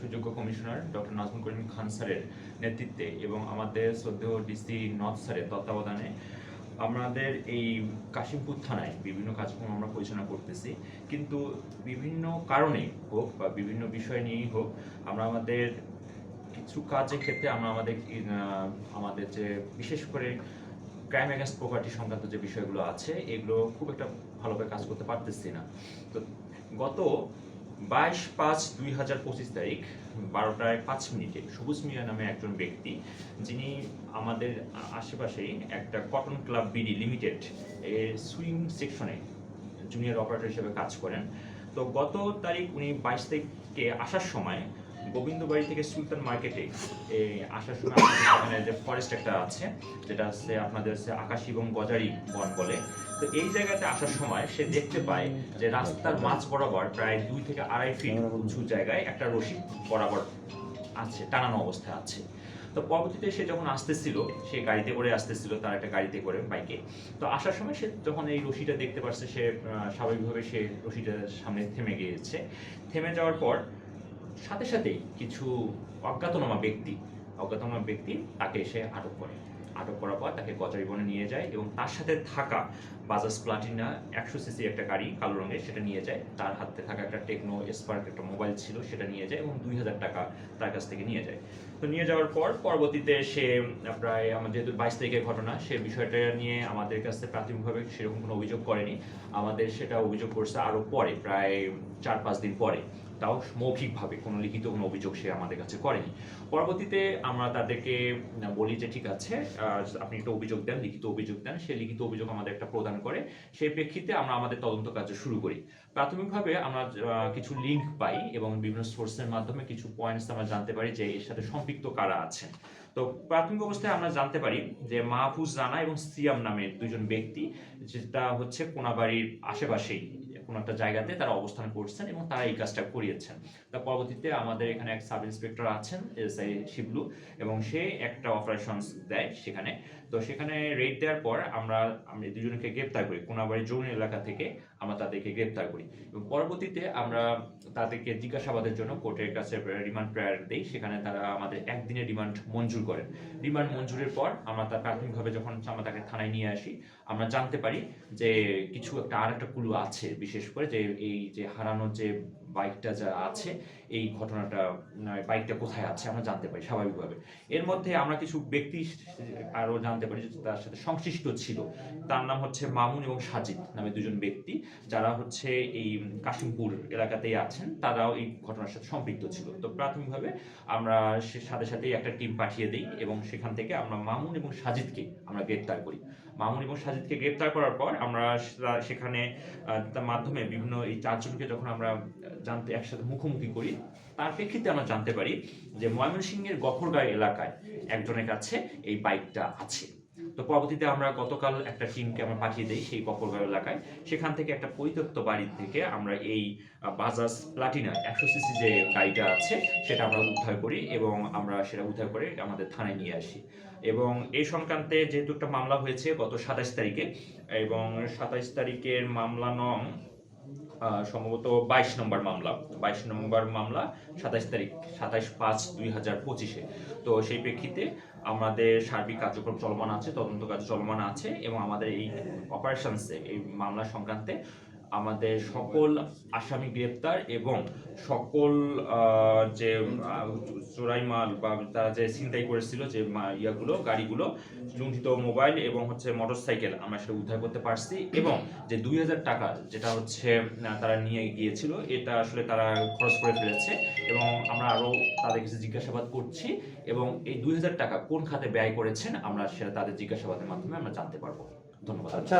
সুযোগ্য commissioner doctor Nazmul Karim Khan স্যারের নেতৃত্বে এবং আমাদের শ্রদ্ধেয় ডিসি নর্থ স্যারের তত্ত্বাবধানে আমাদের এই কাশিমপুর থানায় বিভিন্ন কাজকর্ম আমরা পরিচালনা করতেছি। কিন্তু বিভিন্ন কারণে হোক বা বিভিন্ন বিষয় নিয়েই হোক, আমরা আমাদের কিছু কাজের ক্ষেত্রে আমরা আমাদের আমাদের যে বিশেষ করে ক্রাইম অ্যাগেন্স্ট প্রপার্টি সংক্রান্ত যে বিষয়গুলো আছে, এগুলো খুব একটা ভালোভাবে কাজ করতে পারতেছি না। তো গত বাইশ পাঁচ দুই হাজার পঁচিশ তারিখ, বারোটায় পাঁচ মিনিটে সবুজ মিয়া নামে একজন ব্যক্তি, যিনি আমাদের আশেপাশেই একটা কটন ক্লাব বিডি লিমিটেড এর সুইং সেকশনে জুনিয়র অপারেটর হিসেবে কাজ করেন। তো গত তারিখ উনি বাইশ তারিখকে আসার সময় গোবিন্দবাড়ি থেকে সুলতান মার্কেটে এই আসার সময় যে ফরেস্ট একটা আছে, যেটা হচ্ছে আপনাদের হচ্ছে আকাশী এবং গজারি বন বলে। তো এই জায়গাতে আসার সময় সে দেখতে পায় যে রাস্তার মাঝ বরাবর প্রায় দুই থেকে আড়াই ফিট উঁচু জায়গায় একটা রশি বরাবর আছে, টানানো অবস্থায় আছে। তো পরবর্তীতে সে যখন আসতেছিল, সে গাড়িতে করে আসতেছিল, তার একটা গাড়িতে করে বাইকে তো আসার সময় সে যখন এই রশিটা দেখতে পারছে, সে স্বাভাবিকভাবে সে রশিটার সামনে থেমে গিয়েছে। থেমে যাওয়ার পর সাথে সাথেই কিছু অজ্ঞাতনামা ব্যক্তি অজ্ঞাতনামা ব্যক্তি তাকে এসে আটক করে। আটক করার পর তাকে গজারি বনে নিয়ে যায় এবং তার সাথে থাকা বাজাজ প্লাটিনা একশো সিসি একটা গাড়ি কালো রঙের সেটা নিয়ে যায়। তার হাতে থাকা একটা টেকনো স্পার্ক একটা মোবাইল ছিল সেটা নিয়ে যায় এবং দুই হাজার টাকা তার কাছ থেকে নিয়ে যায়। তো নিয়ে যাওয়ার পর পরবর্তীতে সে প্রায় আমার যেহেতু বাইশ তারিখের ঘটনা, সে বিষয়টা নিয়ে আমাদের কাছে প্রাথমিকভাবে সেরকম কোনো অভিযোগ করেনি। আমাদের সেটা অভিযোগ করছে আরও পরে, প্রায় চার পাঁচ দিন পরে। তাও মৌখিকভাবে, কোনো লিখিত কোনো অভিযোগ সে আমাদের কাছে করেনি। পরবর্তীতে আমরা তাদেরকে বলি যে, ঠিক আছে আপনি একটা অভিযোগ দেন, লিখিত অভিযোগ দেন, সে লিখিত অভিযোগ আমাদের একটা প্রদান করে। সেই প্রেক্ষিতে আমরা আমাদের তদন্ত কার্য শুরু করি। প্রাথমিকভাবে আমরা কিছু লিঙ্ক পাই এবং বিভিন্ন সোর্সের মাধ্যমে কিছু পয়েন্টস আমরা জানতে পারি যে এর সাথে সম্পৃক্ত কারা আছেন। তো প্রাথমিক অবস্থায় আমরা জানতে পারি যে মাহফুজ রানা এবং সিয়াম নামের দুজন ব্যক্তি যেটা হচ্ছে কোনাবাড়ির আশেপাশেই, কোনো একটা জায়গাতে তারা অবস্থান করছেন এবং তারা এই কাজটা করিয়েছেন। তা পরবর্তীতে আমাদের এখানে এক সাব ইন্সপেক্টর আছেন, এস আই শিবলু, এবং সে একটা অপারেশন দেয় সেখানে। তো সেখানে রেড দেওয়ার পর আমরা আমরা দুজনকে গ্রেপ্তার করি, কোনাবাড়ি যৌন এলাকা থেকে আমরা তাদেরকে গ্রেপ্তার করি। এবং পরবর্তীতে আমরা তাদেরকে জিজ্ঞাসাবাদের জন্য কোর্টের কাছে রিমান্ড প্রেয়ার দিই, সেখানে তারা আমাদের একদিনের রিমান্ড মঞ্জুর করেন। রিমান্ড মঞ্জুরের পর আমরা তার প্রাথমিকভাবে যখন আমরা তাকে থানায় নিয়ে আসি, আমরা জানতে পারি যে কিছু একটা আর একটা কুলু আছে বিশেষ করে যে এই যে হারানোর যে বাইকটা যা আছে, এই ঘটনাটা বাইকটা কোথায় আছে আমরা জানতে পারি স্বাভাবিকভাবে। এর মধ্যে আমরা কিছু ব্যক্তি আরও জানতে পারি যে তার সাথে সংশ্লিষ্ট ছিল। তার নাম হচ্ছে মামুন এবং সাজিদ নামে দুজন ব্যক্তি। যারা হচ্ছে এই কাশিমপুর এলাকাতেই আছেন, তারাও এই ঘটনার সাথে সম্পৃক্ত ছিল। তো প্রাথমিকভাবে আমরা সে সাথে সাথেই একটা টিম পাঠিয়ে দিই এবং সেখান থেকে আমরা মামুন এবং সাজিদকে আমরা গ্রেপ্তার করি। মামুন এবং সাজিদকে গ্রেপ্তার করার পর আমরা সেখানে মাধ্যমে বিভিন্ন এই চারজনকে যখন আমরা জানতে একসাথে মুখোমুখি করি। তার প্রেক্ষিতে আমরা জানতে পারি যে ময়মনসিংহের গফরগাঁও এলাকায় একজনের কাছে এই বাইকটা আছে। তো পরবর্তীতে আমরা গতকাল একটা টিমকে আমরা পাঠিয়ে দিই সেই গফরগাঁও এলাকায়। সেখান থেকে একটা পরিত্যক্ত বাড়ির থেকে আমরা এই বাজাজ প্লাটিনা একশো সিসি যে গাড়িটা আছে, সেটা আমরা উদ্ধার করি এবং আমরা সেটা উদ্ধার করে আমাদের থানায় নিয়ে আসি। এবং এই সংক্রান্তে যেহেতু একটা মামলা হয়েছে গত সাতাইশ তারিখে, এবং সাতাইশ তারিখের মামলা নং সম্ভবত বাইশ নম্বর মামলা। বাইশ নম্বর মামলা সাতাইশ তারিখ সাতাইশ পাঁচ দুই হাজার পঁচিশে। তো সেই প্রেক্ষিতে আমাদের সার্বিক কার্যক্রম চলমান আছে তদন্ত কাজ চলমান আছে এবং আমাদের এই অপারেশনসে এই মামলা সংক্রান্তে আমাদের সকল আসামি গ্রেপ্তার এবং সকল যে চোরাই মাল বা তারা যে ছিনতাই করেছিল, যে ইয়াগুলো, গাড়িগুলো, লুণ্ঠিত মোবাইল এবং হচ্ছে মোটরসাইকেল আমরা সেটা উদ্ধার করতে পারছি এবং যে দুই হাজার টাকা যেটা হচ্ছে তারা নিয়ে গিয়েছিল, এটা আসলে তারা খরচ করে ফেলেছে এবং আমরা আরও তাদের কাছে জিজ্ঞাসাবাদ করছি এবং এই দুই হাজার টাকা কোন খাতে ব্যয় করেছেন, আমরা সেটা তাদের জিজ্ঞাসাবাদের মাধ্যমে আমরা জানতে পারব। ধন্যবাদ। আচ্ছা